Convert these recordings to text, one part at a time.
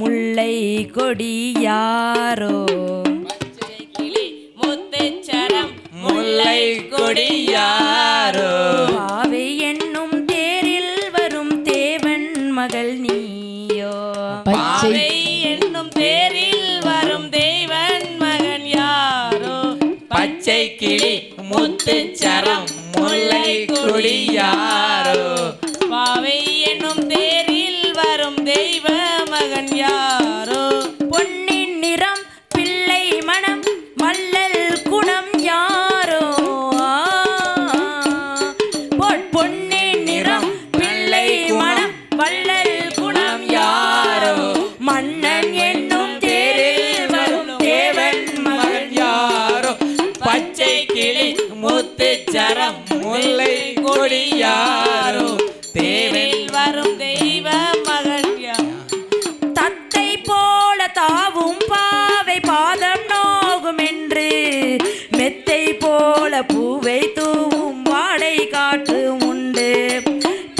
முல்லை கொடியாரோ? கிளி முத்துச்சரம் முல்லை கொடியாரோ? பாவை என்னும் தேரில் வரும் தேவன் மகள் நீயோ? பாவை என்னும் பேரில் வரும் தேவன் மகன் யாரோ? பச்சை கிளி முத்துச்சரம் முல்லை கொடியாரோ? தேவன் தேரில் வரும் தெய்வ மகன் தத்தை போல தாவும் பாவை பாதம் நோகும் என்று மெத்தை போல பூவை தூவும் வாடை காற்று உண்டு.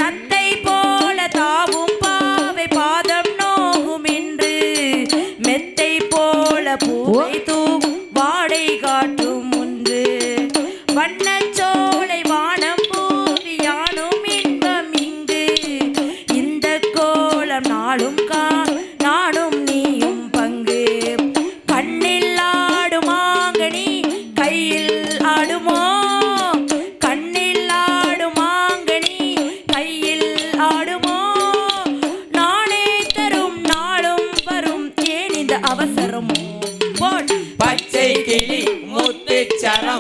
தத்தை போல தாவும் பாவை பாதம் நோகும் என்று மெத்தை போல பூவை தூவும் நாளும் கா நானும் நீயும் பங்கு. கண்ணில் ஆடுமாங்கனி கையில் ஆடுமோ? கண்ணில் ஆடுமாங்கனி கையில் ஆடுமோ? நானே தரும் நாளும் வரும் ஏன் இந்த அவசரம் பச்சை கிளி முத்துச்சரம்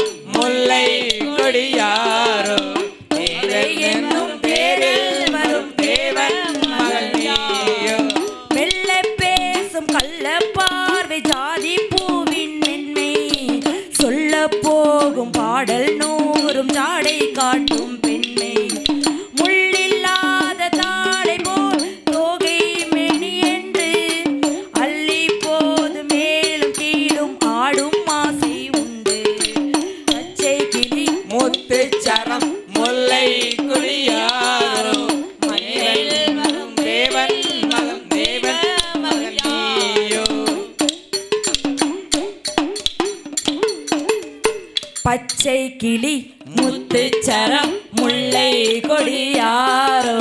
பச்சை கிளி முத்துச்சரம் முல்லை கொடியாரோ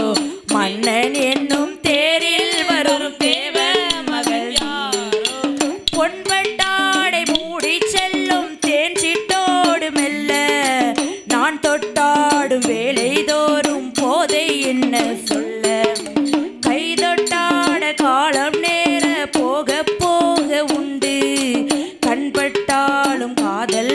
மன்னன் என்னும் தேரில் வரும் தேவ மகள் பொன்பட்டாடை மூடி செல்லும் தேன் சிட்டோடு மெல்ல நான் தொட்டாடும் வேலை தோறும் போதை என்ன சொல்ல? கை தொட்டாட காலம் நேர போக போக உண்டு கண்பட்டாலும் காதல்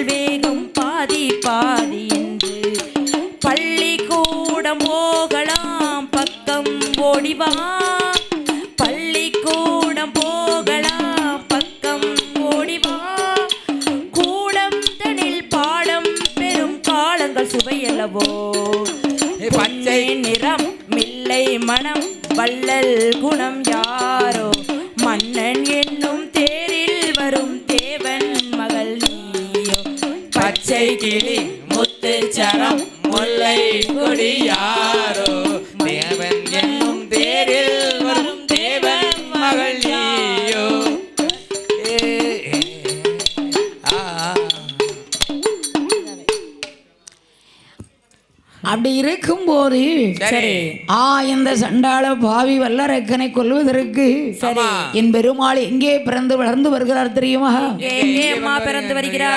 ஓடிவா பள்ளிக்கூடம் போகலாம் பக்கம் ஓடிவா? கூடம் தனில் பாடம் பெரும் காலங்கள் சுவையல்லவோ? பச்சை. நிறம் மில்லை மனம் வள்ளல் குணம் யாரோ? மன்னன் என்னும் தேரில் வரும் தேவன் மகள் நீயோ? பச்சை கிளி முத்துச்சரம் முல்லை கொடியாரோ அப்படி இருக்கும்போது சரி. ஆ இந்த சண்டாள பாவி வல்லரக்கனை கொல்வதற்கு ஆமா. என் பெருமாள் எங்கே பிறந்து வளர்ந்து வருகிறார் தெரியுமா பிறந்து வருகிறார்